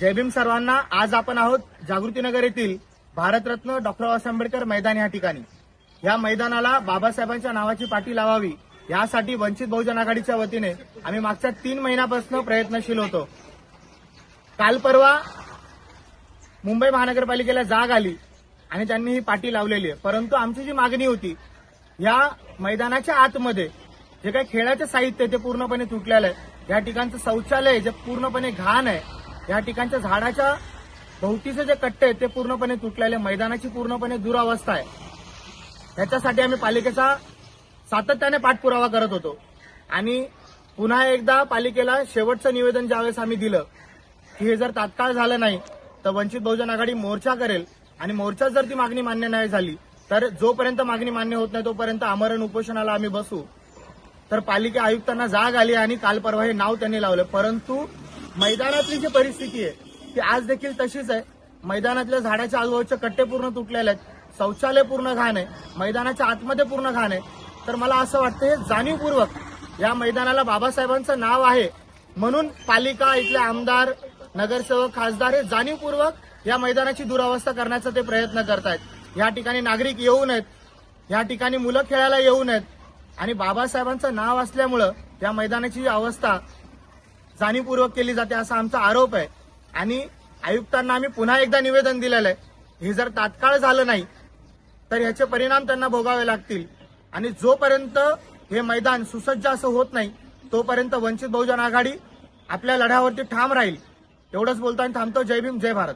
जय भीम सर्वांना. आज आपण आहोत जागृतीनगर येथील भारतरत्न डॉक्टर बाबासाहेब आंबेडकर मैदान या ठिकाणी. या मैदानाला बाबासाहेबांच्या नावाची पाटी लावावी यासाठी वंचित बहुजन आघाडीच्या वतीने आम्ही मागच्या तीन महिन्यापासून प्रयत्नशील होतो. काल परवा मुंबई महानगरपालिकेला जाग आली आणि त्यांनी ही पाटी लावलेली आहे. परंतु आमची जी मागणी होती या मैदानाच्या आतमध्ये जे काही खेळाचं साहित्य ते पूर्णपणे तुटलेलं आहे. या ठिकाणचं शौचालय जे पूर्णपणे घाण आहे. या ठिकाणच्या झाडाच्या भोवतीचे जे कट्टे आहेत ते पूर्णपणे तुटलेले मैदानाची पूर्णपणे दुरावस्था आहे. त्याच्यासाठी आम्ही पालिकेचा सातत्याने पाठपुरावा करत होतो. आणि पुन्हा एकदा पालिकेला शेवटचं निवेदन ज्यावेळेस आम्ही दिलं की हे जर तात्काळ झालं नाही तर वंचित बहुजन आघाडी मोर्चा करेल. आणि मोर्चात जर ती मागणी मान्य नाही झाली तर जोपर्यंत मागणी मान्य होत नाही तोपर्यंत आमरण उपोषणाला आम्ही बसू. तर पालिका आयुक्तांना जाग आली आणि काल परवा हे नाव त्यांनी लावलं. परंतु मैदानातली जी परिस्थिती आहे ती आज देखील तशीच आहे. मैदानातल्या झाडाच्या आजूबाजूचे कट्टे पूर्ण तुटलेले आहेत. शौचालय पूर्ण घाण आहे. मैदानाच्या आतमध्ये पूर्ण घाण आहे. तर मला असं वाटतं हे जाणीवपूर्वक या मैदानाला बाबासाहेबांचं नाव आहे. म्हणून पालिका इथले आमदार नगरसेवक खासदार हे जाणीवपूर्वक या मैदानाची दुरावस्था करण्याचा ते प्रयत्न करतायत. या ठिकाणी नागरिक येऊ नयेत. या ठिकाणी मुलं खेळायला येऊ नयेत. आणि बाबासाहेबांचं नाव असल्यामुळं या मैदानाची अवस्था जाणीवपूर्वक केली जाते असा आमचा आरोप आहे. आणि आयुक्तांना आम्ही पुन्हा एकदा निवेदन दिलेलं आहे. हे जर तात्काळ झालं नाही तर याचे परिणाम त्यांना भोगावे लागतील. आणि जोपर्यंत हे मैदान सुसज्ज असं होत नाही तोपर्यंत वंचित बहुजन आघाडी आपल्या लढ्यावरती ठाम राहील. एवढंच बोलताना थांबतो. जय भीम जय भारत.